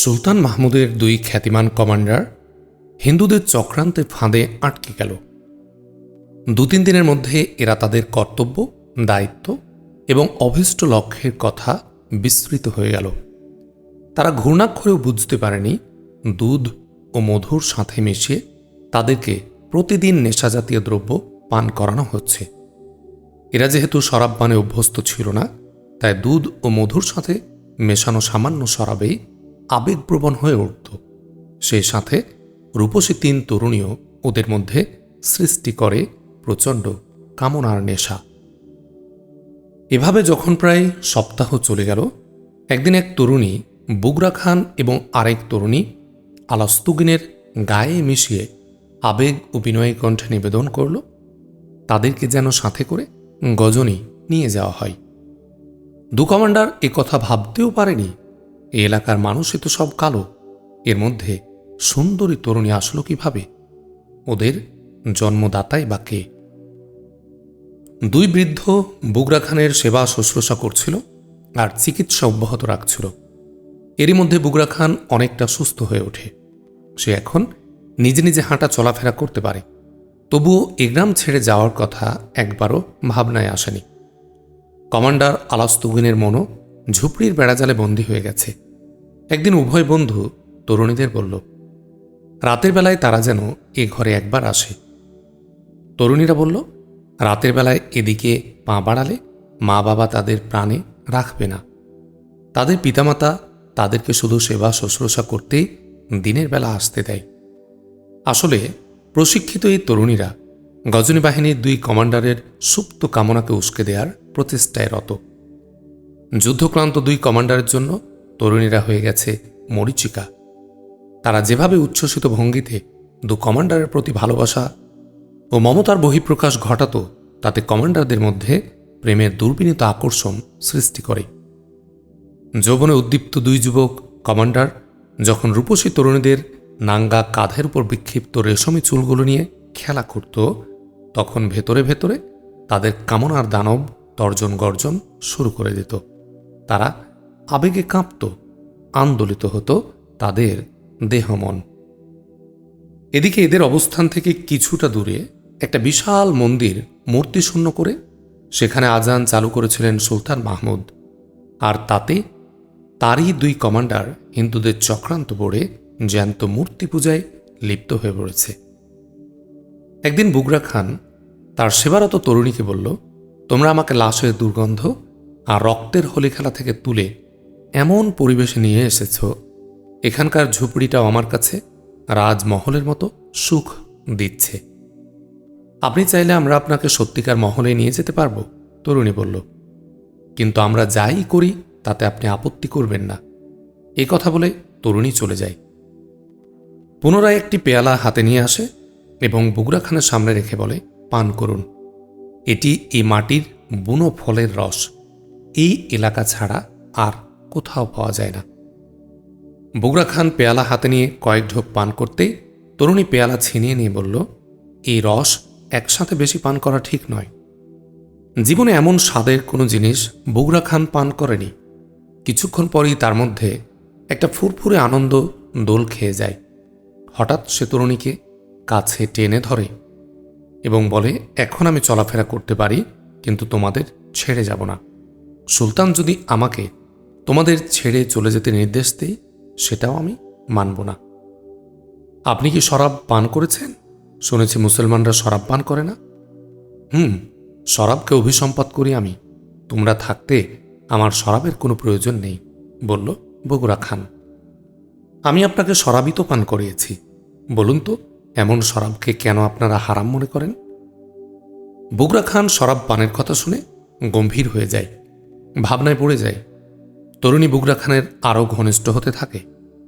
সুলতান মাহমুদের দুই খ্যাতিমান কমান্ডার হিন্দুদের চক্রান্তে ফাঁদে আটকে গেল। দু তিন দিনের মধ্যে এরা তাদের কর্তব্য, দায়িত্ব এবং অভীষ্ট লক্ষ্যের কথা বিস্তৃত হয়ে গেল। তারা ঘূর্ণাক্ষরেও বুঝতে পারেনি দুধ ও মধুর সাথে মিশিয়ে তাদেরকে প্রতিদিন নেশাজাতীয় দ্রব্য পান করানো হচ্ছে। এরা যেহেতু শরাব পানে অভ্যস্ত ছিল না, তাই দুধ ও মধুর সাথে মেশানো সামান্য শরাবেই আবেগপ্রবণ হয়ে উঠত। সেই সাথে রূপসী তিন তরুণীও ওদের মধ্যে সৃষ্টি করে প্রচণ্ড কামনার নেশা। এভাবে যখন প্রায় সপ্তাহ চলে গেল, একদিন এক তরুণী, বুগরা খান এবং আরেক তরুণী আলাস্তুগিনের গায়ে মিশিয়ে আবেগ ও বিনয়ী কণ্ঠে নিবেদন করল, তাদেরকে যেন সাথে করে গজনী নিয়ে যাওয়া হয়। দু কমান্ডার কথা ভাবতেও পারেনি এলাকার মানুষই তো সব কালো। এর মধ্যে সুন্দরী তরুণী আসলো কীভাবে? ওদের জন্মদাতাই বা কে? দুই বৃদ্ধ বুগরা খানের সেবা শুশ্রূষা করছিল আর চিকিৎসা অব্যাহত রাখছিল। এরই মধ্যে বুগরা খান অনেকটা সুস্থ হয়ে ওঠে। সে এখন নিজে নিজে হাঁটা চলাফেরা করতে পারে। তবুও এ গ্রাম ছেড়ে যাওয়ার কথা একবারও ভাবনায় আসেনি। কমান্ডার আলাস্তুগিনের মনও ঝুপড়ির বেড়াজালে বন্দী হয়ে গেছে। একদিন উভয় বন্ধু তরুণীদের বলল, রাতের বেলায় তারা যেন এ ঘরে একবার আসে। তরুণীরা বলল, রাতের বেলায় এদিকে পা বাড়ালে মা বাবা তাদের প্রাণে রাখবে না। তাদের পিতামাতা তাদেরকে শুধু সেবা শুশ্রূষা করতেই দিনের বেলা আসতে দেয়। আসলে প্রশিক্ষিত এই তরুণীরা গজনী বাহিনীর দুই কমান্ডারের সুপ্ত কামনাকে উস্কে দেওয়ার প্রচেষ্টায় রত। যুদ্ধক্লান্ত দুই কমান্ডারের জন্য তরুণীরা হয়ে গেছে মরিচিকা। তারা যেভাবে উচ্ছ্বসিত ভঙ্গিতে দু কমান্ডারের প্রতি ভালোবাসা ও মমতার বহিঃপ্রকাশ ঘটাত, তাতে কমান্ডারদের মধ্যে প্রেমের দুর্বিনীত আকর্ষণ সৃষ্টি করে। যৌবনে উদ্দীপ্ত দুই যুবক কমান্ডার যখন রূপসী তরুণীদের নাঙ্গা কাঁধের উপর বিক্ষিপ্ত রেশমি চুলগুলো নিয়ে খেলা করত, তখন ভেতরে ভেতরে তাদের কামনার দানব তর্জন গর্জন শুরু করে দিত। তারা আবেগে কাঁপত, আন্দোলিত হতো তাদের দেহমন। এদিকে এদের অবস্থান থেকে কিছুটা দূরে একটা বিশাল মন্দির মূর্তি শূন্য করে সেখানে আজান চালু করেছিলেন সুলতান মাহমুদ। আর তাতে তারই দুই কমান্ডার হিন্দুদের চক্রান্ত পড়ে জ্যান্ত মূর্তি পূজায় লিপ্ত হয়ে পড়েছে। একদিন বুগরা খান তার সেবারত তরুণীকে বলল, তোমরা আমাকে লাশের দুর্গন্ধ আর রক্তের হোলি খেলা থেকে তুলে এমন পরিবেশে নিয়ে এসেছ, এখানকার ঝুপড়িটা আমার কাছে রাজমহলের মতো সুখ দিচ্ছে। আপনি চাইলে আমরা আপনাকে সত্যিকার মহলে নিয়ে যেতে পারব, তরুণী বলল। কিন্তু আমরা যাই করি, তাতে আপনি আপত্তি করবেন না। এ কথা বলে তরুণী চলে যায়। পুনরায় একটি পেয়ালা হাতে নিয়ে আসে এবং বুগরা খানের সামনে রেখে বলে, পান করুন। এটি এই মাটির বুনো ফলের রস। এই এলাকা ছাড়া আর কোথাও পাওয়া যায় না। বগুড়া খান পেয়ালা হাতে নিয়ে কয়েক ঢোক পান করতেই তরুণী পেয়ালা ছিনিয়ে নিয়ে বলল, এই রস একসাথে বেশি পান করা ঠিক নয়। জীবনে এমন স্বাদের কোনো জিনিস বগুড়া খান পান করেনি। কিছুক্ষণ পরই তার মধ্যে একটা ফুরফুরে আনন্দ দোল খেয়ে যায়। হঠাৎ সে তরুণীকে কাছে টেনে ধরে এবং বলে, এখন আমি চলাফেরা করতে পারি, কিন্তু তোমাদের ছেড়ে যাব না। সুলতান যদি আমাকে তোমাদের ছেড়ে চলে যেতে নির্দেশ দেয়, সেটাও আমি মানব না। আপনি কি শরাব পান করেছেন? শুনেছি মুসলমানরা শরাব পান করে না। হুম, শরাবকে অভিসম্পাদ করি আমি। তোমরা থাকতে আমার শরাবের কোনো প্রয়োজন নেই, বলল বগুড়া খান। আমি আপনাকে শরাবই তো পান করিয়েছি। বলুন তো, এমন শরাবকে কেন আপনারা হারাম মনে করেন? বগুড়া খান শরাব পানের কথা শুনে গম্ভীর হয়ে যায়। ভাবনায় পড়ে যায়, তরুণী বুগরা খানের আরও ঘনিষ্ঠ হতে থাকে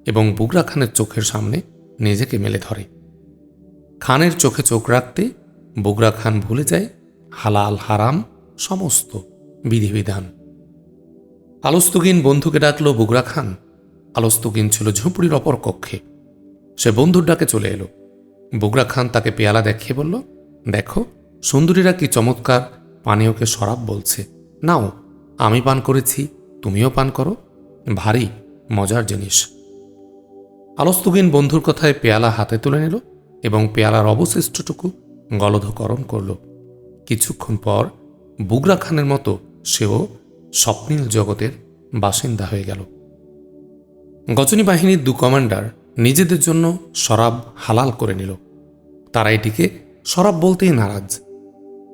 এবং বুগরা খানের চোখের সামনে নিজেকে মেলে ধরে। খানের চোখে চোখ রাখতে বুগরা খান ভুলে যায় হালাল হারাম সমস্ত বিধিবিধান। আলস্তুগিন বন্ধুকে ডাকল বুগরা খান। আলস্তুগিন ছিল ঝুপড়ির অপর কক্ষে। সে বন্ধুর ডাকে চলে এলো। বুগরা খান তাকে পেয়ালা দেখিয়ে বলল, দেখো, সুন্দরীরা কি চমৎকার, পানীয়কে শরাব বলছে। নাও আমি পান করেছি, তুমিও পান করো। ভারী, মজার জিনিস। আলস্তুগিন বন্ধুর কথায় পেয়ালা হাতে তুলে নিল এবং পেয়ালার অবশিষ্টটুকু গলধকরণ করল। কিছুক্ষণ পর বুগরা খানের মতো সেও স্বপ্নীল জগতের বাসিন্দা হয়ে গেল। গজনী বাহিনীর দু কমান্ডার নিজেদের জন্য শরাব হালাল করে নিল। তারা এটিকে শরাব বলতেই নারাজ।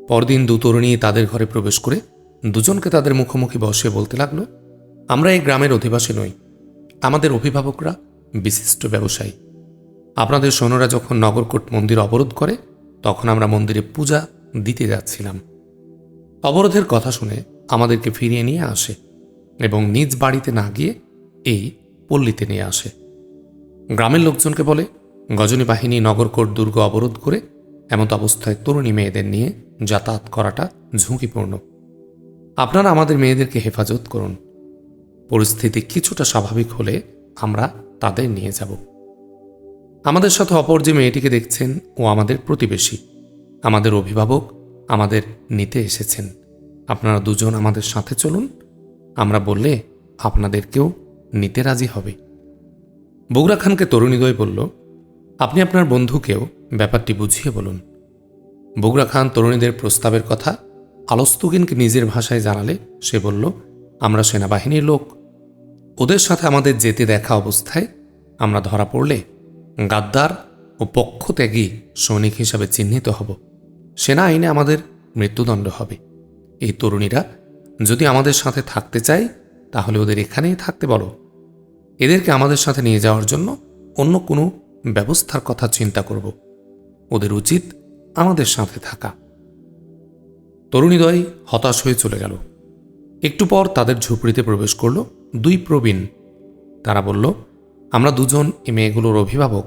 পরদিন দু তরুণী তাদের ঘরে প্রবেশ করে দুজনকে তাদের মুখোমুখি বসে বলতে লাগল, আমরা এই গ্রামের অধিবাসী নই। আমাদের অভিভাবকরা বিশিষ্ট ব্যবসায়ী। আপনাদের সৈন্যরা যখন নগরকোট মন্দির অবরোধ করে, তখন আমরা মন্দিরে পূজা দিতে যাচ্ছিলাম। অবরোধের কথা শুনে আমাদেরকে ফিরিয়ে নিয়ে আসে এবং নিজ বাড়িতে না গিয়ে এই পল্লীতে নিয়ে আসে। গ্রামের লোকজনকে বলে, গজনী বাহিনী নগরকোট দুর্গ অবরোধ করে এমত অবস্থায় তরুণী মেয়েদের নিয়ে যাতায়াত করাটা ঝুঁকিপূর্ণ। আপনারা আমাদের মেয়েদেরকে হেফাজত করুন। পরিস্থিতি কিছুটা স্বাভাবিক হলে আমরা তাদের নিয়ে যাব। আমাদের সাথে অপর যে মেয়েটিকে দেখছেন, ও আমাদের প্রতিবেশী। আমাদের অভিভাবক, আমাদের নিতে এসেছেন। আপনারা দুজন আমাদের সাথে চলুন। আমরা বললে আপনাদেরকেও নিতে রাজি হবে। বগুড়া খানকে তরুণীদ্বয় বলল, আপনি আপনার বন্ধুকেও ব্যাপারটি বুঝিয়ে বলুন। বগুড়া খান তরুণীদের প্রস্তাবের কথা আলস্তুগিনকে নিজের ভাষায় জানালে সে বলল, আমরা সেনাবাহিনীর লোক। ওদের সাথে আমাদের যেতে দেখা অবস্থায় আমরা ধরা পড়লে গাদ্দার ও পক্ষত্যাগী সৈনিক হিসাবে চিহ্নিত হব। সেনা আইনে আমাদের মৃত্যুদণ্ড হবে। এই তরুণীরা যদি আমাদের সাথে থাকতে চায়, তাহলে ওদের এখানেই থাকতে বলো। এদেরকে আমাদের সাথে নিয়ে যাওয়ার জন্য অন্য কোনো ব্যবস্থার কথা চিন্তা করব। ওদের উচিত আমাদের সাথে থাকা। তরুণীদ্বয় হতাশ হয়ে চলে গেল। একটু পর তাদের ঝুপড়িতে প্রবেশ করল দুই প্রবীণ। তারা বলল, আমরা দুজন এই মেয়েগুলোর অভিভাবক।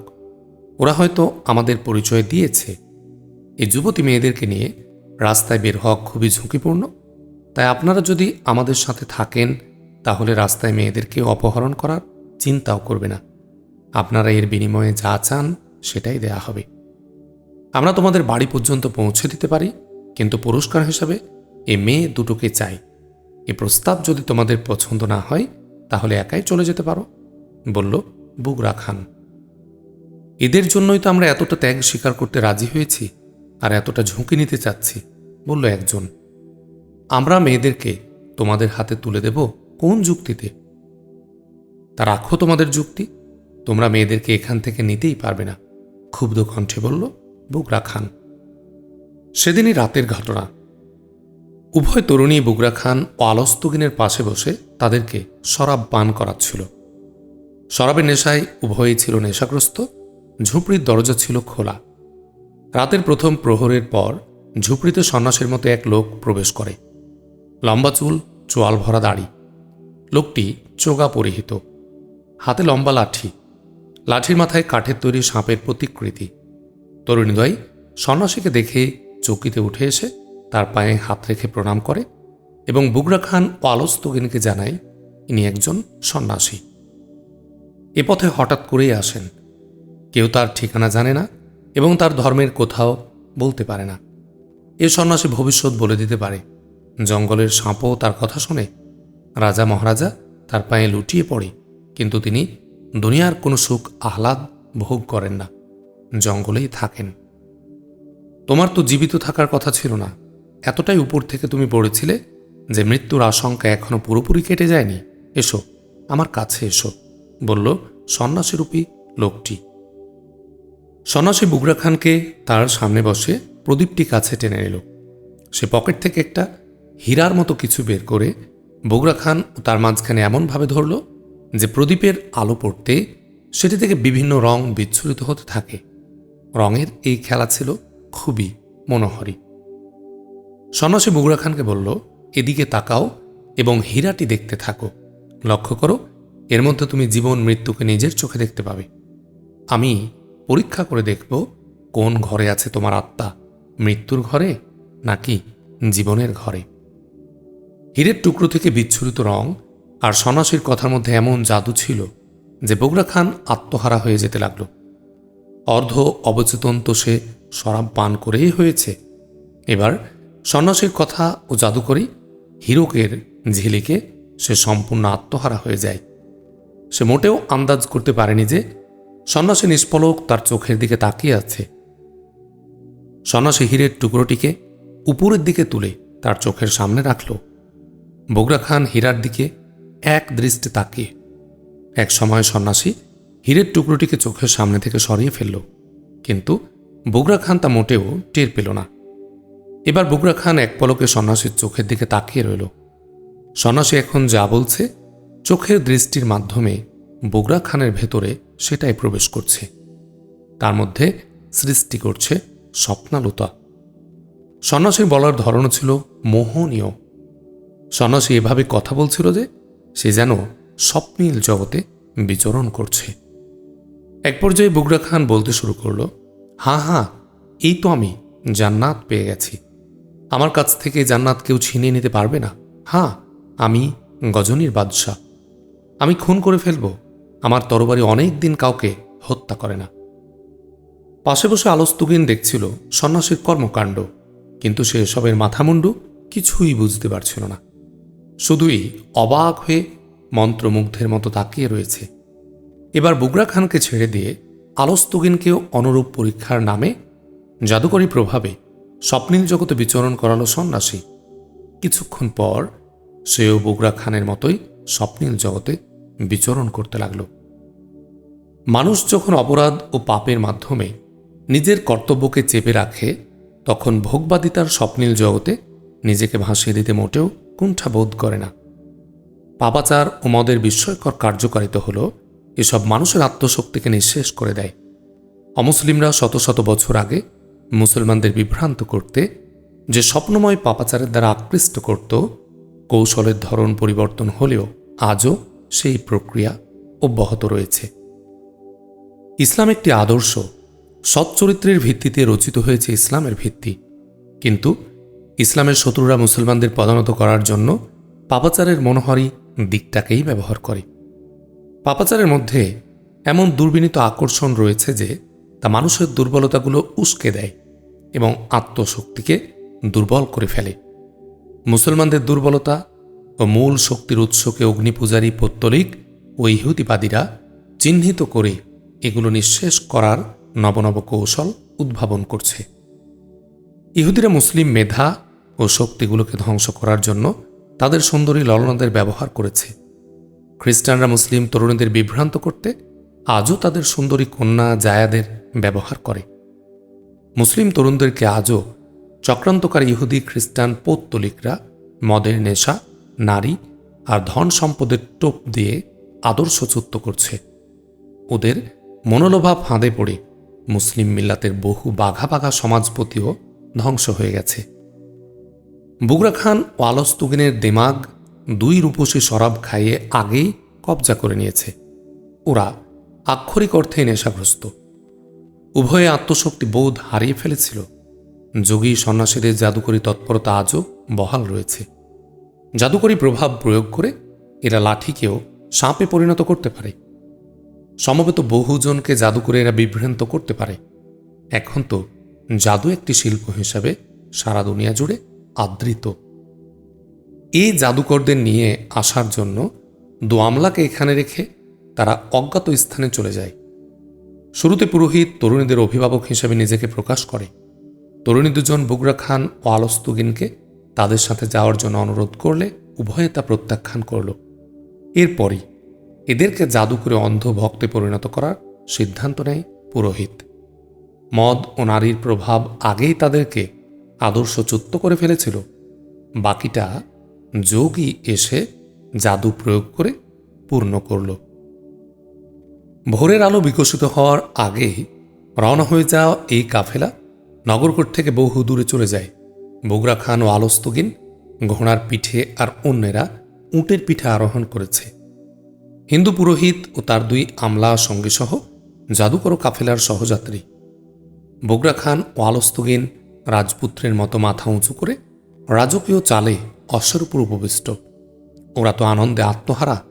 ওরা হয়তো আমাদের পরিচয় দিয়েছে। এই যুবতী মেয়েদেরকে নিয়ে রাস্তায় বের হওয়া খুবই ঝুঁকিপূর্ণ। তাই আপনারা যদি আমাদের সাথে থাকেন, তাহলে রাস্তায় মেয়েদেরকে অপহরণ করার চিন্তাও করবে না। আপনারা এর বিনিময়ে যা চান, সেটাই দেয়া হবে। আমরা তোমাদের বাড়ি পর্যন্ত পৌঁছে দিতে পারি। কিন্তু পুরস্কার হিসাবে এ মেয়ে দুটোকে চাই। এ প্রস্তাব যদি তোমাদের পছন্দ না হয়, তাহলে একাই চলে যেতে পারো, বলল বুগরা খান। এদের জন্যই তো আমরা এতটা ত্যাগ স্বীকার করতে রাজি হয়েছি, আর এতটা ঝুঁকি নিতে চাচ্ছি, বলল একজন। আমরা মেয়েদেরকে তোমাদের হাতে তুলে দেব কোন যুক্তিতে? তা রাখো তোমাদের যুক্তি, তোমরা মেয়েদেরকে এখান থেকে নিতেই পারবে না, ক্ষুব্ধ কণ্ঠে বলল বুগরা খান। সেদিনই রাতের ঘটনা। উভয় তরুণী বুগরা খান ও আলস্তগিনের পাশে বসে তাদেরকে শরাব পান করাচ্ছিল। শরাবের নেশায় উভয়ই ছিল নেশাগ্রস্ত, ঝুপড়ির দরজা ছিল খোলা। রাতের প্রথম প্রহরের পর ঝুপড়িতে সন্ন্যাসের মতো এক লোক প্রবেশ করে। লম্বা চুল, চোয়াল ভরা দাড়ি। লোকটি চোগা পরিহিত। হাতে লম্বা লাঠি। লাঠির মাথায় কাঠের তৈরি সাপের প্রতিকৃতি। তরুণীদ্বয় সন্ন্যাসীকে দেখে চৌকিতে উঠে এসে তার পায়ে হাত রেখে প্রণাম করে এবং বুগরা খান ও আলস্তগিনকে জানায়, ইনি একজন সন্ন্যাসী। এ পথে হঠাৎ করেই আসেন। কেউ তার ঠিকানা জানে না এবং তার ধর্মের কোথাও বলতে পারে না। এ সন্ন্যাসী ভবিষ্যৎ বলে দিতে পারে। জঙ্গলের সাঁপও তার কথা শুনে। রাজা মহারাজা তার পায়ে লুটিয়ে পড়ে, কিন্তু তিনি দুনিয়ার কোনো সুখ আহ্লাদ ভোগ করেন না। জঙ্গলেই থাকেন। তোমার তো জীবিত থাকার কথা ছিল না। এতটাই উপর থেকে তুমি পড়েছিলে যে মৃত্যুর আশঙ্কা এখনও পুরোপুরি কেটে যায়নি। এসো, আমার কাছে এসো, বলল সন্ন্যাসীরূপী লোকটি। সন্ন্যাসী বুগরা খানকে তার সামনে বসে প্রদীপটি কাছে টেনে এলো সে পকেট থেকে একটা হীরার মতো কিছু বের করে বগুড়া খান তার মাঝখানে এমনভাবে ধরল যে প্রদীপের আলো পড়তে সেটি থেকে বিভিন্ন রং বিচ্ছুরিত হতে থাকে। রঙের এই খেলা ছিল খুবই মনোহরী। সন্ন্যাসী বগুড়া খানকে বলল, এদিকে তাকাও এবং হীরাটি দেখতে থাকো। লক্ষ্য করো, এর মধ্যে তুমি জীবন মৃত্যুকে নিজের চোখে দেখতে পাবে। আমি পরীক্ষা করে দেখব কোন ঘরে আছে তোমার আত্মা, মৃত্যুর ঘরে নাকি জীবনের ঘরে? হীরের টুকরো থেকে বিচ্ছুরিত রং আর সন্ন্যাসীর কথার মধ্যে এমন জাদু ছিল যে বগুড়া খান আত্মহারা হয়ে যেতে লাগল। অর্ধ অবচেতন তো সে শরাব পান করেই হয়েছে। এবার সন্ন্যাসীর কথা ও জাদুকরি হীরকের ঝিলিকে সে সম্পূর্ণ আত্মহারা হয়ে যায়। সে মোটেও আন্দাজ করতে পারেনি যে সন্ন্যাসী নিষ্পলক তার চোখের দিকে তাকিয়ে আছে। সন্ন্যাসী হীরের টুকরোটিকে উপরের দিকে তুলে তার চোখের সামনে রাখল। বগুড়া খান হীরার দিকে এক দৃষ্টি তাকিয়ে এক সময় সন্ন্যাসী হীরের টুকরোটিকে চোখের সামনে থেকে সরিয়ে ফেলল। কিন্তু বগুড়া খান তা মোটেও টের পেল না। এবার বগুড়া খান এক পলকে সন্ন্যাসীর চোখের দিকে তাকিয়ে রইল। সন্ন্যাসী এখন যা বলছে, চোখের দৃষ্টির মাধ্যমে বগুড়া খানের ভেতরে সেটাই প্রবেশ করছে। তার মধ্যে সৃষ্টি করছে স্বপ্নালতা। সন্ন্যাসীর বলার ধরন ছিল মোহনীয়। সন্ন্যাসী এভাবে কথা বলছিল যে সে যেন স্বপ্নীল জগতে বিচরণ করছে। এক পর্যায়ে বগুড়া খান বলতে শুরু করল হ্যাঁ হাঁ, এই তো আমি, জান্নাত পেয়ে গেছি। আমার কাছ থেকে জান্নাত কেউ ছিনিয়ে নিতে পারবে না। হ্যাঁ আমি গজনীর বাদশাহ। আমি খুন করে ফেলব। আমার তরবারি অনেক দিন কাউকে হত্যা করে না। পাশে বসে আলস্তুগিন দেখছিল সন্ন্যাসীর কর্মকাণ্ড, কিন্তু সে এসবের মাথামুন্ডু কিছুই বুঝতে পারছিল না। শুধুই অবাক হয়ে মন্ত্রমুগ্ধের মতো তাকিয়ে রয়েছে। এবার বুগরা খানকে ছেড়ে দিয়ে আলস্তুগিনকেও অনুরূপ পরীক্ষার নামে জাদুকরী প্রভাবে স্বপ্নীল জগতে বিচরণ করালো সন্ন্যাসী। কিছুক্ষণ পর সেও বগুড়া খানের মতোই স্বপ্নীল জগতে বিচরণ করতে লাগল। মানুষ যখন অপরাধ ও পাপের মাধ্যমে নিজের কর্তব্যকে চেপে রাখে, তখন ভোগবাদিতার স্বপ্নীল জগতে নিজেকে ভাসিয়ে দিতে মোটেও কুণ্ঠা বোধ করে না। পাপাচার ও মদের বিস্ময়কর কার্যকারিতা হল এসব মানুষের আত্মশক্তিকে নিঃশেষ করে দেয়। অমুসলিমরা শত শত বছর আগে মুসলমানদের বিভ্রান্ত করতে যে স্বপ্নময় পাপাচারের দ্বারা আকৃষ্ট করত, কৌশলের ধরন পরিবর্তন হলেও আজও সেই প্রক্রিয়া অব্যাহত রয়েছে। ইসলাম একটি আদর্শ। সচ্চরিত্রের ভিত্তিতে রচিত হয়েছে ইসলামের ভিত্তি। কিন্তু ইসলামের শত্রুরা মুসলমানদের পদানত করার জন্য পাপাচারের মনোহরী দিকটাকেই ব্যবহার করে। পাপাচারের মধ্যে এমন দুর্বিনীত আকর্ষণ রয়েছে যে তা মানুষের দুর্বলতাগুলো উস্কে দেয় এবং আত্মশক্তিকে দুর্বল করে ফেলে। মুসলমানদের দুর্বলতা ও মূল শক্তির উৎসকে অগ্নিপূজারী পত্তলিক ও ইহুদিবাদীরা চিহ্নিত করে এগুলো নিঃশেষ করার নবনব কৌশল উদ্ভাবন করছে। ইহুদিরা মুসলিম মেধা ও শক্তিগুলোকে ধ্বংস করার জন্য তাদের সুন্দরী ললনাদের ব্যবহার করেছে। খ্রিস্টানরা মুসলিম তরুণীদের বিভ্রান্ত করতে আজও তাদের সুন্দরী কন্যা জায়াদের ব্যবহার করে। মুসলিম তরুণদেরকে আজও চক্রান্তকারী ইহুদি, খ্রিস্টান, পৌত্তলিকরা মদের নেশা, নারী আর ধন সম্পদের টোপ দিয়ে আদর্শচ্যুত করছে। ওদের মনোলোভা ফাঁদে পড়ে মুসলিম মিল্লাতের বহু বাঘা বাঘা সমাজপতিও ধ্বংস হয়ে গেছে। বুগরা খান ও আলস্তুগিনের দেমাগ দুই রূপসী শরাব খাইয়ে আগেই কবজা করে নিয়েছে। ওরা আক্ষরিক অর্থে নেশাগ্রস্ত। উভয়ে আত্মশক্তি বোধ হারিয়ে ফেলেছিল। যোগী সন্ন্যাসীদের জাদুকরী তৎপরতা আজও বহাল রয়েছে। জাদুকরী প্রভাব প্রয়োগ করে এরা লাঠিকেও সাপে পরিণত করতে পারে। সমবেত বহুজনকে জাদু করে এরা বিভ্রান্ত করতে পারে। এখন তো জাদু একটি শিল্প হিসাবে সারা দুনিয়া জুড়ে আদৃত। এই জাদুকরদের নিয়ে আসার জন্য দোয়ামলাকে এখানে রেখে তারা অজ্ঞাত স্থানে চলে যায়। শুরুতে পুরোহিত তরুণীদের অভিভাবক হিসেবে নিজেকে প্রকাশ করে। তরুণী দুজন বুগরা খান ও আলস্তুগিনকে তাদের সাথে যাওয়ার জন্য অনুরোধ করলে উভয়ে তা প্রত্যাখ্যান করল। এরপরই এদেরকে জাদু করে অন্ধ ভক্তে পরিণত করার সিদ্ধান্ত নেয় পুরোহিত। মদ ও নারীর প্রভাব আগেই তাদেরকে আদর্শচ্যুত করে ফেলেছিল। বাকিটা যোগী এসে জাদু প্রয়োগ করে পূর্ণ করল। ভোরের আলো বিকশিত হওয়ার আগেই রওনা হয়ে যাওয়া এই কাফেলা নগরকোট থেকে বহু দূরে চলে যায়। বগুড়া খান ও আলস্তগিন, ঘোড়ার পিঠে আর অন্যেরা উটের পিঠে আরোহণ করেছে। হিন্দু পুরোহিত ও তার দুই আমলা সঙ্গী সহ জাদুকর কাফেলার সহযাত্রী। বগুড়া খান ও আলস্তগিন রাজপুত্রের মতো মাথা উঁচু করে রাজকীয় চালে অশ্বের উপর উপবিষ্ট। ওরা তো আনন্দে আত্মহারা।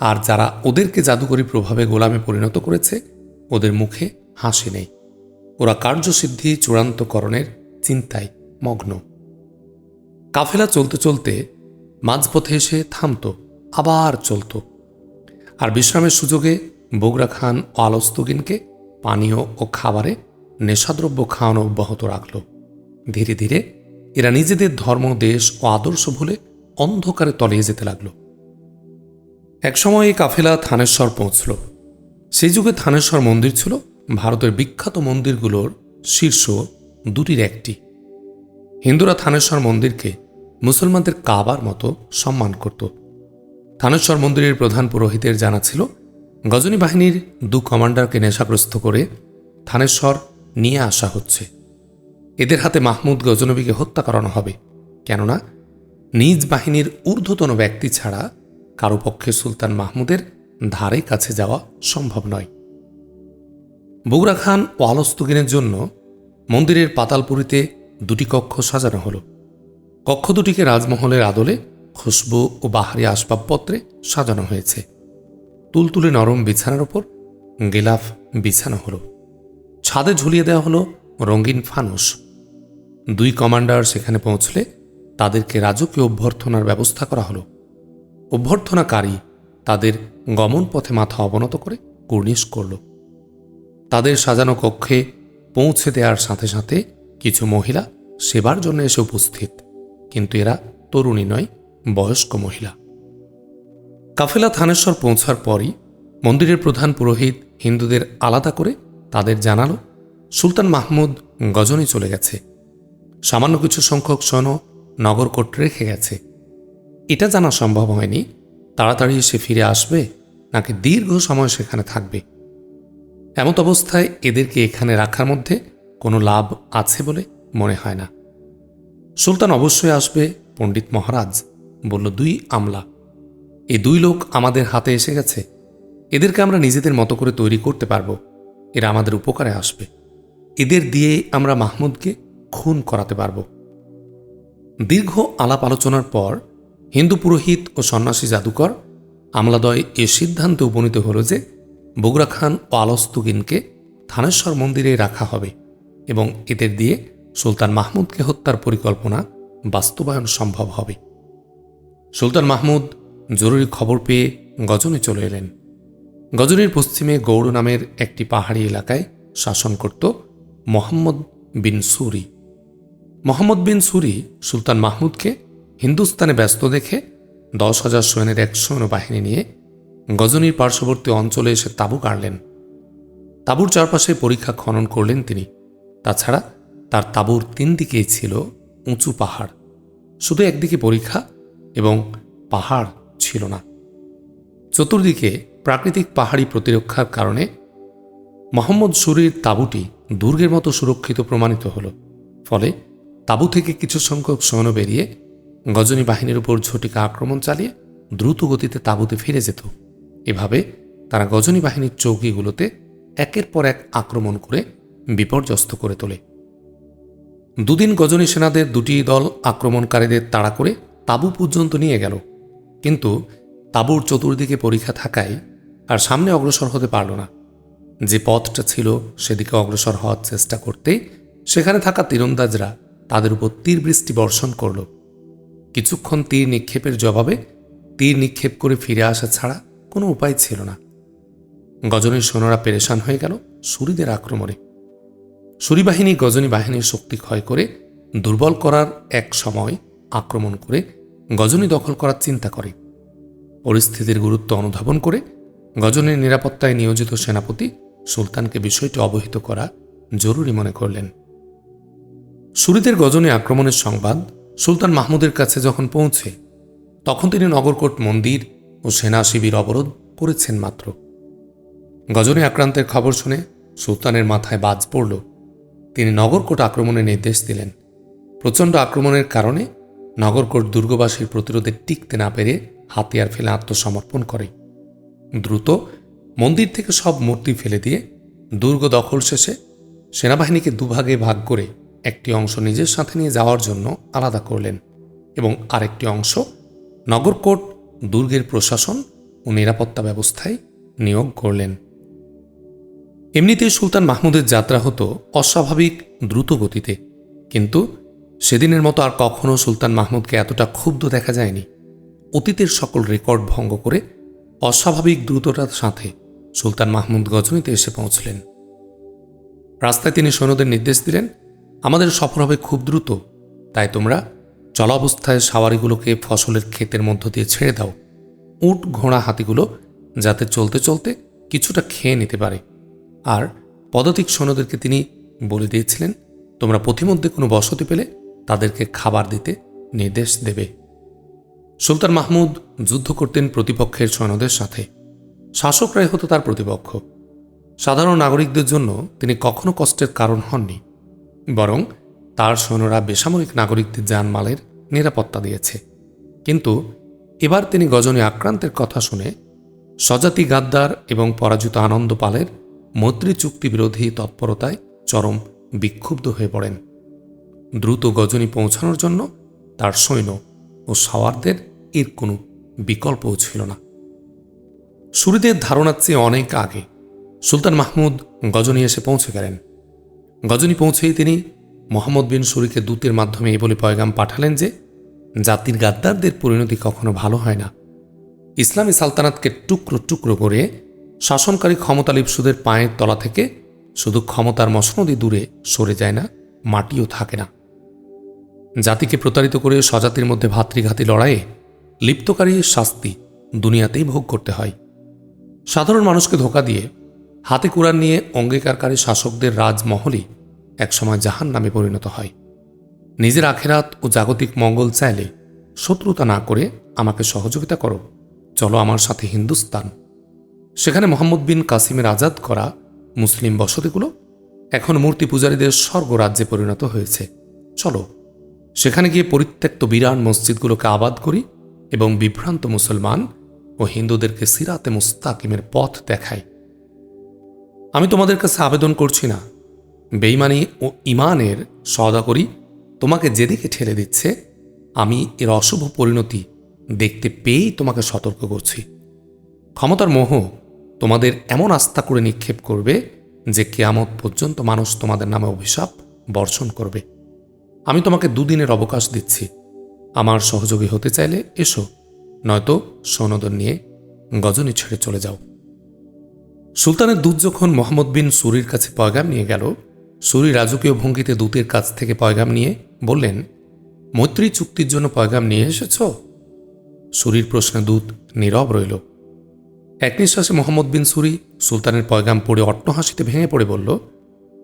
আর যারা ওদেরকে জাদুকরী প্রভাবে গোলামে পরিণত করেছে, ওদের মুখে হাসি নেই। ওরা কার্যসিদ্ধি চূড়ান্তকরণের চিন্তায় মগ্ন। কাফেলা চলতে চলতে মাঝপথে এসে থামত, আবার চলত। আর বিশ্রামের সুযোগে বগুড়া খান ও আলস্তুগিনকে পানীয় ও খাবারে নেশাদ্রব্য খাওয়ানো অব্যাহত রাখল। ধীরে ধীরে এরা নিজেদের ধর্ম, দেশ ও আদর্শ ভুলে অন্ধকারে তলিয়ে যেতে লাগল। একসময় এই কাফেলা থানেশ্বর পৌঁছল। সেই যুগে থানেশ্বর মন্দির ছিল ভারতের বিখ্যাত মন্দিরগুলোর শীর্ষ দুটির একটি। হিন্দুরা থানেশ্বর মন্দিরকে মুসলমানদের কাবার মতো সম্মান করত। থানেশ্বর মন্দিরের প্রধান পুরোহিতের জানা ছিল, গজনী বাহিনীর দু কমান্ডারকে নেশাগ্রস্ত করে থানেশ্বর নিয়ে আসা হচ্ছে। এদের হাতে মাহমুদ গজনবীকে হত্যা করানো হবে। কেননা, নিজ বাহিনীর ঊর্ধ্বতন ব্যক্তি ছাড়া কারও পক্ষে সুলতান মাহমুদের ধারে কাছে যাওয়া সম্ভব নয়। বগুড়া খান ও আলস্তুগিনের জন্য মন্দিরের পাতালপুরীতে দুটি কক্ষ সাজানো হলো। কক্ষ দুটিকে রাজমহলের আদলে খুশবু ও বাহারি আসবাবপত্রে সাজানো হয়েছে। তুলতুলে নরম বিছানার ওপর গেলাফ বিছানো হলো। ছাদে ঝুলিয়ে দেওয়া হলো রঙিন ফানুস। দুই কমান্ডার সেখানে পৌঁছলে তাদেরকে রাজকীয় অভ্যর্থনার ব্যবস্থা করা হলো। অভ্যর্থনাকারী তাদের গমন পথে মাথা অবনত করে কুর্নিশ করল। তাদের সাজানো কক্ষে পৌঁছে দেওয়ার সাথে সাথে কিছু মহিলা সেবার জন্য এসে উপস্থিত, কিন্তু এরা তরুণী নয়, বয়স্ক মহিলা। কাফেলা থানেশ্বর পৌঁছার পরই মন্দিরের প্রধান পুরোহিত হিন্দুদের আলাদা করে তাদের জানালো, সুলতান মাহমুদ গজনী চলে গেছে। সামান্য কিছু সংখ্যক সৈন্য নগরকোট রেখে গেছে। এটা জানা সম্ভব হয়নি। তাড়াতাড়ি সে ফিরে আসবে নাকি দীর্ঘ সময় সেখানে থাকবে। এমত অবস্থায় এদেরকে এখানে রাখার মধ্যে কোনো লাভ আছে বলে মনে হয় না। সুলতান অবশ্যই আসবে, পণ্ডিত মহারাজ, বলল দুই আমলা। এই দুই লোক আমাদের হাতে এসে গেছে। এদেরকে আমরা নিজেদের মতো করে তৈরি করতে পারব। এরা আমাদের উপকারে আসবে। এদের দিয়ে আমরা মাহমুদকে খুন করাতে পারব। দীর্ঘ আলাপ আলোচনার পর হিন্দু পুরোহিত ও সন্ন্যাসী জাদুকর আমলাদয় এ সিদ্ধান্তে উপনীত হল যে বগুড়া খান ও আলস্তুগিনকে থানেশ্বর মন্দিরে রাখা হবে এবং এদের দিয়ে সুলতান মাহমুদকে হত্যার পরিকল্পনা বাস্তবায়ন সম্ভব হবে। সুলতান মাহমুদ জরুরি খবর পেয়ে গজনে চলে এলেন। গজনের পশ্চিমে গৌড় নামের একটি পাহাড়ি এলাকায় শাসন করত মোহাম্মদ বিন সুরি। মোহাম্মদ বিন সুরি সুলতান মাহমুদকে হিন্দুস্তানে ব্যস্ত দেখে দশ হাজার সৈন্যের এক সৈন্যবাহিনী নিয়ে গজনীর পার্শ্ববর্তী অঞ্চলে এসে তাঁবু গাড়লেন তাঁবুর চারপাশে পরীক্ষা খনন করলেন তিনি। তাছাড়া তার তাঁবুর তিন দিকেই ছিল উঁচু পাহাড়। শুধু একদিকে পরীক্ষা এবং পাহাড় ছিল না। চতুর্দিকে প্রাকৃতিক পাহাড়ি প্রতিরক্ষার কারণে মোহাম্মদ সুরির তাঁবুটি দুর্গের মতো সুরক্ষিত প্রমাণিত হল। ফলে তাঁবু থেকে কিছু সংখ্যক সৈন্য বেরিয়ে গজনী বাহিনীর উপর ঝটিকা আক্রমণ চালিয়ে দ্রুত গতিতে তাঁবুতে ফিরে যেত। এভাবে তারা গজনী বাহিনীর চৌকিগুলোতে একের পর এক আক্রমণ করে বিপর্যস্ত করে তোলে। দুদিন গজনী সেনাদের দুটি দল আক্রমণকারীদের তাড়া করে তাঁবু পর্যন্ত নিয়ে গেল। কিন্তু তাঁবুর চতুর্দিকে পরীক্ষা থাকায় আর সামনে অগ্রসর হতে পারল না। যে পথটা ছিল সেদিকে অগ্রসর হওয়ার চেষ্টা করতেই সেখানে থাকা তীরন্দাজরা তাদের উপর তীর বৃষ্টি বর্ষণ করল। কিছুক্ষণ তীর নিক্ষেপের জবাবে তীর নিক্ষেপ করে ফিরে আসা ছাড়া কোনো উপায় ছিল না। গজনীর সোনারা পেরেশান হয়ে গেল সুরিদের আক্রমণে। সুরি বাহিনী গজনী বাহিনীর শক্তি ক্ষয় করে দুর্বল করার এক সময় আক্রমণ করে গজনী দখল করার চিন্তা করে। পরিস্থিতির গুরুত্ব অনুধাবন করে গজনীর নিরাপত্তায় নিয়োজিত সেনাপতি সুলতানকে বিষয়টি অবহিত করা জরুরি মনে করলেন। সুরিদের গজনে আক্রমণের সংবাদ সুলতান মাহমুদের কাছে যখন পৌঁছে, তখন তিনি নগরকোট মন্দির ও সেনা শিবির অবরোধ করেছেন মাত্র। গজনে আক্রান্তের খবর শুনে সুলতানের মাথায় বাজ পড়ল। তিনি নগরকোট আক্রমণের নির্দেশ দিলেন। প্রচণ্ড আক্রমণের কারণে নগরকোট দুর্গবাসীর প্রতিরোধে টিকতে না পেরে হাতিয়ার ফেলে আত্মসমর্পণ করে। দ্রুত মন্দির থেকে সব মূর্তি ফেলে দিয়ে দুর্গ দখল শেষে সেনাবাহিনীকে দুভাগে ভাগ করে একটি অংশ নিজের সাথে নিয়ে যাওয়ার জন্য আলাদা করলেন এবং আরেকটি অংশ নগরকোট দুর্গের প্রশাসন ও নিরাপত্তা ব্যবস্থায় নিয়োগ করলেন। এমনিতেই সুলতান মাহমুদের যাত্রা হতো অস্বাভাবিক দ্রুত গতিতে কিন্তু সেদিনের মতো আর কখনও সুলতান মাহমুদকে এতটা ক্ষুব্ধ দেখা যায়নি। অতীতের সকল রেকর্ড ভঙ্গ করে অস্বাভাবিক দ্রুততার সাথে সুলতান মাহমুদ গজনীতে এসে পৌঁছলেন। রাস্তায় তিনি সৈন্যদের নির্দেশ দিলেন আমাদের সফর হবে খুব দ্রুত। তাই তোমরা চলাবস্থায় সাওয়ারিগুলোকে ফসলের ক্ষেতের মধ্য দিয়ে ছেড়ে দাও। উট, ঘোড়া, হাতিগুলো যাতে চলতে চলতে কিছুটা খেয়ে নিতে পারে। আর পদাতিক সৈন্যদেরকে তিনি বলে দিয়েছিলেন, তোমরা পথিমধ্যে কোনো বসতি পেলে তাদেরকে খাবার দিতে নির্দেশ দেবে। সুলতান মাহমুদ যুদ্ধ করতেন প্রতিপক্ষের সৈন্যদের সাথে। শাসকরাই হতো তার প্রতিপক্ষ। সাধারণ নাগরিকদের জন্য তিনি কখনো কষ্টের কারণ হননি। বরং তার সৈন্যরা বেসামরিক নাগরিকদের জানমালের নিরাপত্তা দিয়েছে। কিন্তু এবার তিনি গজনী আক্রান্তের কথা শুনে স্বজাতি গাদ্দার এবং পরাজিত আনন্দ পালের মৈত্রী চুক্তি বিরোধী তৎপরতায় চরম বিক্ষুব্ধ হয়ে পড়েন। দ্রুত গজনী পৌঁছানোর জন্য তার সৈন্য ও সাওয়ারদের এর কোনো বিকল্পও ছিল না। সুরিদের ধারণার চেয়ে অনেক আগে সুলতান মাহমুদ গজনী এসে পৌঁছে গেলেন। গজনী পৌঁছেই তিনি মোহাম্মদ বিন সুরিকে দূতের মাধ্যমে এই বলে পয়গাম পাঠালেন যে, জাতির গাদ্দারদের পরিণতি কখনো ভালো হয় না। ইসলামী সালতানাতকে টুকরো টুকরো করে শাসনকারী ক্ষমতালিপসুদের পায়ের তলা থেকে শুধু ক্ষমতার মসনদি দূরে সরে যায় না, মাটিও থাকে না। জাতিকে প্রতারিত করে স্বজাতির মধ্যে ভাতৃঘাতী লড়াইয়ে লিপ্তকারী শাস্তি দুনিয়াতেই ভোগ করতে হয়। সাধারণ মানুষকে ধোকা দিয়ে হাতে কুরান নিয়ে অঙ্গীকারকারী শাসকদের রাজমহলই একসময় জাহান নামে পরিণত হয়। নিজের আখেরাত ও জাগতিক মঙ্গল চাইলে শত্রুতা না করে আমাকে সহযোগিতা করো। চলো আমার সাথে হিন্দুস্তান। সেখানে মোহাম্মদ বিন কাসিমের আজাদ করা মুসলিম বসতিগুলো এখন মূর্তি পূজারীদের স্বর্গরাজ্যে পরিণত হয়েছে। চলো, সেখানে গিয়ে পরিত্যক্ত বিরাট মসজিদগুলোকে আবাদ করি এবং বিভ্রান্ত মুসলমান ও হিন্দুদেরকে সিরাতে মুস্তাকিমের পথ দেখাই। আমি তোমাদের কাছে আবেদন করছি না। বেইমানি ও ইমানের সদা করি তোমাকে যেদিকে ঠেলে দিচ্ছে, আমি এর অশুভ পরিণতি দেখতে পেয়েই তোমাকে সতর্ক করছি। ক্ষমতার মোহ তোমাদের এমন আস্থা করে নিক্ষেপ করবে যে কেয়ামত পর্যন্ত মানুষ তোমাদের নামে অভিশাপ বর্ষণ করবে। আমি তোমাকে দুদিনের অবকাশ দিচ্ছি। আমার সহযোগী হতে চাইলে এসো, নয়তো সনদন নিয়ে গজনী ছেড়ে চলে যাও। সুলতানের দূত যখন মোহাম্মদ বিন সুরির কাছে পয়গাম নিয়ে গেল, সুরি রাজকীয় ভঙ্গিতে দূতের কাছ থেকে পয়গাম নিয়ে বললেন, মৈত্রী চুক্তির জন্য পয়গাম নিয়ে এসেছ? সুরির প্রশ্নে দূত নীরব রইল। এক নিঃশ্বাসে মোহাম্মদ বিন সুরি সুলতানের পয়গাম পড়ে অট্টহাসিতে ভেঙে পড়ে বলল,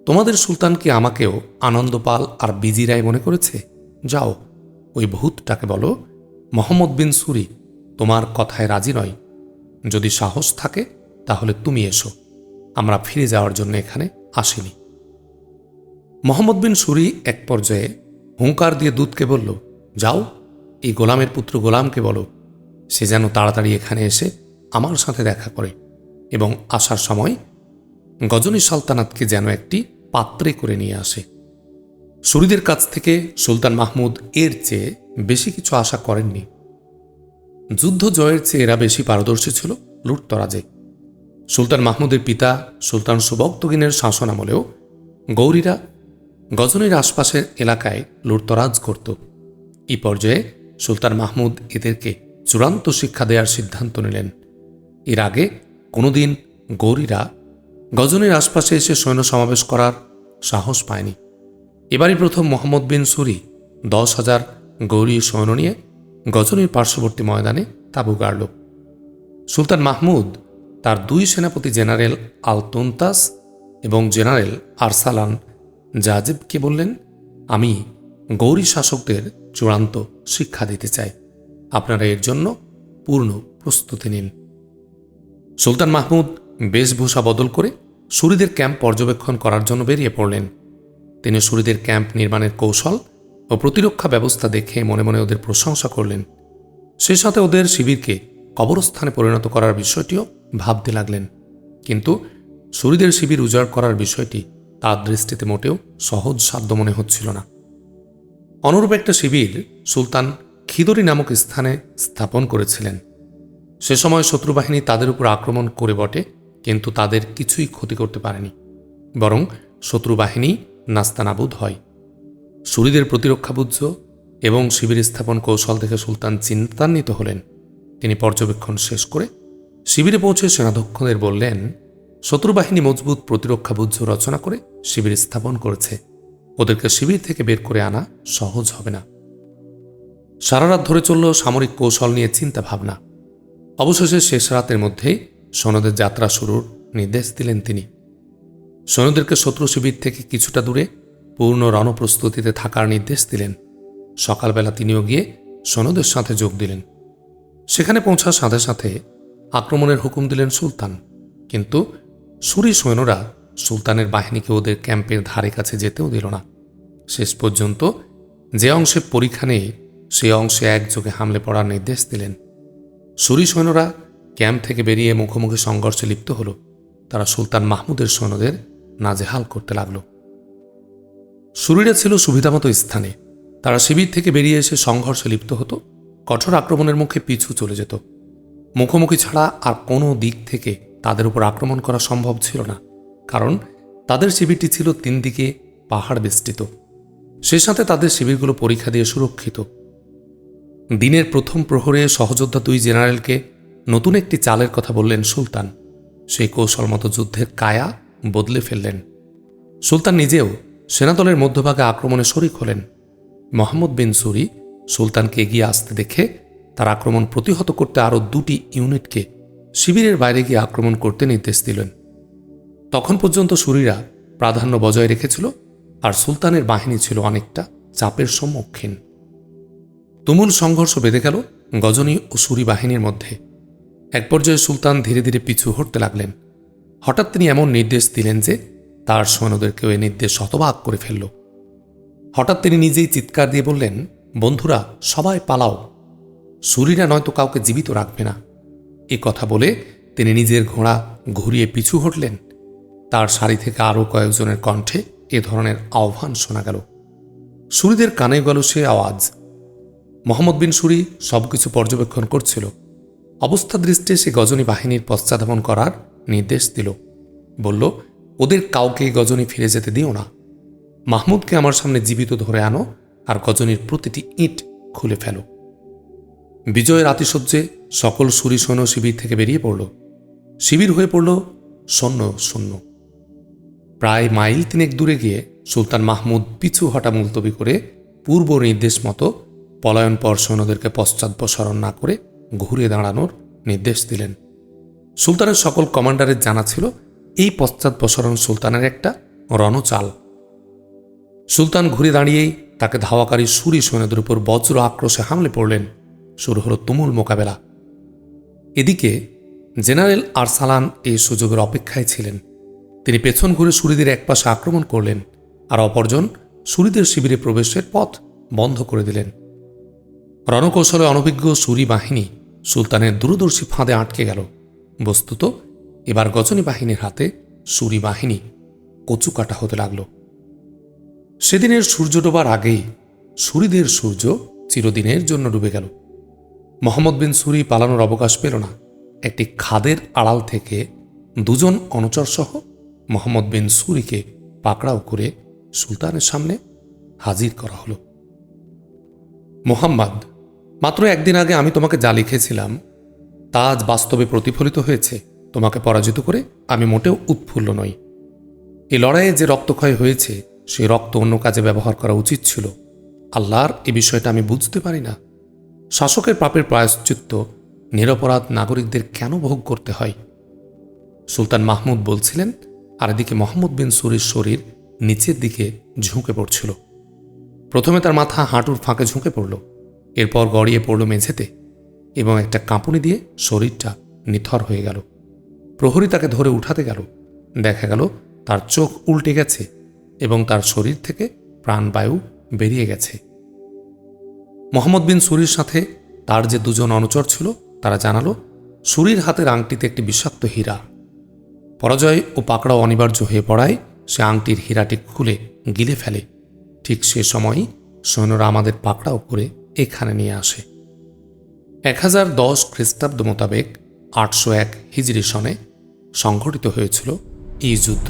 তোমাদের সুলতান কি আমাকেও আনন্দপাল আর বিজি রায় মনে করেছে? যাও, ওই ভূতটাকে বলো, মোহাম্মদ বিন সুরি তোমার কথায় রাজি নয়। যদি সাহস থাকে তাহলে তুমি এসো। আমরা ফিরে যাওয়ার জন্য এখানে আসিনি। মোহাম্মদ বিন সুরি এক পর্যায়ে হুঙ্কার দিয়ে দূতকে বলল, যাও, এই গোলামের পুত্র গোলামকে বলো। সে যেন তাড়াতাড়ি এখানে এসে আমার সাথে দেখা করে এবং আসার সময় গজনী সালতানাতকে যেন একটি পাত্রে করে নিয়ে আসে। সুরিদের কাছ থেকে সুলতান মাহমুদ এর চেয়ে বেশি কিছু আশা করেননি। যুদ্ধ জয়ের চেয়ে এরা বেশি পারদর্শী ছিল লুটতরাজে। সুলতান মাহমুদের পিতা সুলতান সুবক্তগিনের শাসনামলেও গৌরীরা গজনীর আশপাশের এলাকায় লুটতরাজ করত। এই পর্যায়ে সুলতান মাহমুদ এদেরকে চূড়ান্ত শিক্ষা দেওয়ার সিদ্ধান্ত নিলেন। এর আগে কোনোদিন গৌরীরা গজনীর আশপাশে এসে সৈন্য সমাবেশ করার সাহস পায়নি। এবারই প্রথম মোহাম্মদ বিন সুরি দশ হাজার গৌরী সৈন্য নিয়ে গজনীর পার্শ্ববর্তী ময়দানে তাবু গাড়ল। সুলতান মাহমুদ তার দুই সেনাপতি জেনারেল আলতুন্তাস এবং জেনারেল আরসালান জাজেবকে বললেন, আমি গৌরী শাসকদের চূড়ান্ত শিক্ষা দিতে চাই। আপনারা এর জন্য পূর্ণ প্রস্তুতি নিন। সুলতান মাহমুদ বেশভূষা বদল করে সুরিদের ক্যাম্প পর্যবেক্ষণ করার জন্য বেরিয়ে পড়লেন। তিনি সুরিদের ক্যাম্প নির্মাণের কৌশল ও প্রতিরক্ষা ব্যবস্থা দেখে মনে মনে ওদের প্রশংসা করলেন। সেই সাথে ওদের শিবিরকে কবরস্থানে পরিণত করার বিষয়টিও ভাবতে লাগলেন। কিন্তু সুরিদের শিবির উজাড় করার বিষয়টি তার দৃষ্টিতে মোটেও সহজ সাধ্য মনে হচ্ছিল না। অনুরূপ একটা শিবির সুলতান খিদরি নামক স্থানে স্থাপন করেছিলেন। সে সময় শত্রুবাহিনী তাদের উপর আক্রমণ করে বটে, কিন্তু তাদের কিছুই ক্ষতি করতে পারেনি। বরং শত্রুবাহিনী নাস্তানাবুদ হয়। সুরিদের প্রতিরক্ষাবুজ্জ এবং শিবির স্থাপন কৌশল দেখে সুলতান চিন্তান্বিত হলেন। তিনি পর্যবেক্ষণ শেষ করে শিবিরে পৌঁছে সেনাধ্যক্ষদের বললেন, শত্রুবাহিনী মজবুত প্রতিরক্ষা বুদ্ধ রচনা করে শিবির স্থাপন করেছে। ওদেরকে শিবির থেকে বের করে আনা সহজ হবে না। সারা রাত ধরে চলল সামরিক কৌশল নিয়ে চিন্তা ভাবনা অবশেষে শেষ রাতের মধ্যেই সনদের যাত্রা শুরুর নির্দেশ দিলেন তিনি। সৈন্যদেরকে শত্রু শিবির থেকে কিছুটা দূরে পূর্ণ রণপ্রস্তুতিতে থাকার নির্দেশ দিলেন। সকালবেলা তিনিও গিয়ে সনদের সাথে যোগ দিলেন। সেখানে পৌঁছার সাথে সাথে আক্রমণের হুকুম দিলেন সুলতান। কিন্তু সুরি সৈন্যরা সুলতানের বাহিনীকে ওদের ক্যাম্পের ধারে কাছে যেতেও দিল না। শেষ পর্যন্ত যে অংশে পরীক্ষা নেই, সে অংশে একযোগে হামলে পড়ার নির্দেশ দিলেন। সুরি সৈন্যরা ক্যাম্প থেকে বেরিয়ে মুখোমুখি সংঘর্ষে লিপ্ত হল। তারা সুলতান মাহমুদের সৈন্যদের নাজেহাল করতে লাগল। সুরিরা ছিল সুবিধামতো স্থানে। তারা শিবির থেকে বেরিয়ে এসে সংঘর্ষে লিপ্ত হতো। কঠোর আক্রমণের মুখে পিছু চলে যেত। মুখোমুখি ছাড়া আর কোনো দিক থেকে তাদের উপর আক্রমণ করা সম্ভব ছিল না, কারণ তাদের শিবিরটি ছিল তিন দিকে পাহাড় বেষ্টিত। সে সাথে তাদের শিবিরগুলো পরীক্ষা দিয়ে সুরক্ষিত। দিনের প্রথম প্রহরে সহযোদ্ধা দুই জেনারেলকে নতুন একটি চালের কথা বললেন সুলতান। সেই কৌশলমতো যুদ্ধের কায়া বদলে ফেললেন। সুলতান নিজেও সেনাদলের মধ্যভাগে আক্রমণে শরিক হলেন। মোহাম্মদ বিন সুরি সুলতানকে এগিয়ে আসতে দেখে তার আক্রমণ প্রতিহত করতে আরও দুটি ইউনিটকে শিবিরের বাইরে গিয়ে আক্রমণ করতে নির্দেশ দিলেন। তখন পর্যন্ত সুরিরা প্রাধান্য বজায় রেখেছিল আর সুলতানের বাহিনী ছিল অনেকটা চাপের সম্মুখীন। তুমুল সংঘর্ষ বেঁধে গেল গজনী ও সুরি বাহিনীর মধ্যে। এক পর্যায়ে সুলতান ধীরে ধীরে পিছু হটতে লাগলেন। হঠাৎ তিনি এমন নির্দেশ দিলেন যে তার সৈন্যদেরকেও এ নির্দেশ শতভাগ করে ফেলল। হঠাৎ তিনি নিজেই চিৎকার দিয়ে বললেন, বন্ধুরা, সবাই পালাও। সুরিরা নয়তো কাউকে জীবিত রাখবে না। এ কথা বলে তিনি নিজের ঘোড়া ঘুরিয়ে পিছু হটলেন। তার সারি থেকে আরও কয়েকজনের কণ্ঠে এ ধরনের আহ্বান শোনা গেল। সুরিদের কানে গেল সে আওয়াজ। মোহাম্মদ বিন সুরি সবকিছু পর্যবেক্ষণ করছিল। অবস্থা দৃষ্টে সে গজনী বাহিনীর পশ্চাধাবন করার নির্দেশ দিল। বলল, ওদের কাউকে গজনী ফিরে যেতে দিও না। মাহমুদকে আমার সামনে জীবিত ধরে আনো আর গজনীর প্রতিটি ইট খুলে ফেলো। বিজয়ের আতিশয্যে সকল সুরি সৈন্য শিবির থেকে বেরিয়ে পড়ল। শিবির হয়ে পড়ল সৈন্য শূন্য প্রায় মাইল তিনেক দূরে গিয়ে সুলতান মাহমুদ পিছু হটা মুলতবি করে পূর্ব নির্দেশ মতো পলায়ন পর সৈন্যদেরকে পশ্চাৎপসরণ না করে ঘুরে দাঁড়ানোর নির্দেশ দিলেন। সুলতানের সকল কমান্ডারের জানা ছিল, এই পশ্চাৎপসরণ সুলতানের একটা রণচাল। সুলতান ঘুরে দাঁড়িয়েই তাকে ধাওয়াকারী সুরি সৈন্যদের উপর বজ্র আক্রোশে হামলে পড়লেন। শুরু হলো তুমুল মোকাবেলা। এদিকে জেনারেল আরসালান এই সুযোগের অপেক্ষায় ছিলেন। তিনি পেছন ঘুরে সুরিদের একপাশে আক্রমণ করলেন আর অপরজন সুরিদের শিবিরে প্রবেশের পথ বন্ধ করে দিলেন। রণকৌশলে অনভিজ্ঞ সুরি বাহিনী সুলতানের দূরদর্শী ফাঁদে আটকে গেল। বস্তুত এবার গজনী বাহিনীর হাতে সুরি বাহিনী কচু কাটা হতে লাগল। সেদিনের সূর্য ডোবার আগেই সুরিদের সূর্য চিরদিনের জন্য ডুবে গেল। মোহাম্মদ বিন সুরি পালানোর অবকাশ পেল না। একটি খাদের আড়াল থেকে দুজন অনুচরসহ মোহাম্মদ বিন সুরিকে পাকড়াও করে সুলতানের সামনে হাজির করা হলো। মোহাম্মদ, মাত্র একদিন আগে আমি তোমাকে যা লিখেছিলাম, তা আজ বাস্তবে প্রতিফলিত হয়েছে। তোমাকে পরাজিত করে আমি মোটেও উৎফুল্ল নই। এই লড়াইয়ে যে রক্তক্ষয় হয়েছে সেই রক্ত অন্য কাজে ব্যবহার করা উচিত ছিল। আল্লাহর এ বিষয়টা আমি বুঝতে পারি না। শাসকের পাপের প্রায়শ্চিত্ত, নিরপরাধ নাগরিকদের কেন ভোগ করতে হয়? সুলতান মাহমুদ বলছিলেন, আর এদিকে মোহাম্মদ বিন সুরির শরীর নিচের দিকে ঝুঁকে পড়ছিল। প্রথমে তার মাথা হাঁটুর ফাঁকে ঝুঁকে পড়ল, এরপর গড়িয়ে পড়ল মেঝেতে এবং একটা কাঁপুনি দিয়ে শরীরটা নিথর হয়ে গেল। প্রহরী তাকে ধরে উঠাতে গেল, দেখা গেল তার চোখ উল্টে গেছে এবং তার শরীর থেকে প্রাণবায়ু বেরিয়ে গেছে। মোহাম্মদ বিন সুরির সাথে তার যে দুজন অনুচর ছিল, তারা জানালো, সুরির হাতের আংটিতে একটি বিষাক্ত হীরা। পরাজয় ও পাকড়াও অনিবার্য হয়ে পড়ায় সে আংটির হীরাটি খুলে গিলে ফেলে। ঠিক সে সময়ই সৈন্যরা আমাদের পাকড়াও করে এখানে নিয়ে আসে। এক হাজার দশ খ্রিস্টাব্দ মোতাবেক আটশো এক হিজরি সনে সংঘটিত হয়েছিল এই যুদ্ধ।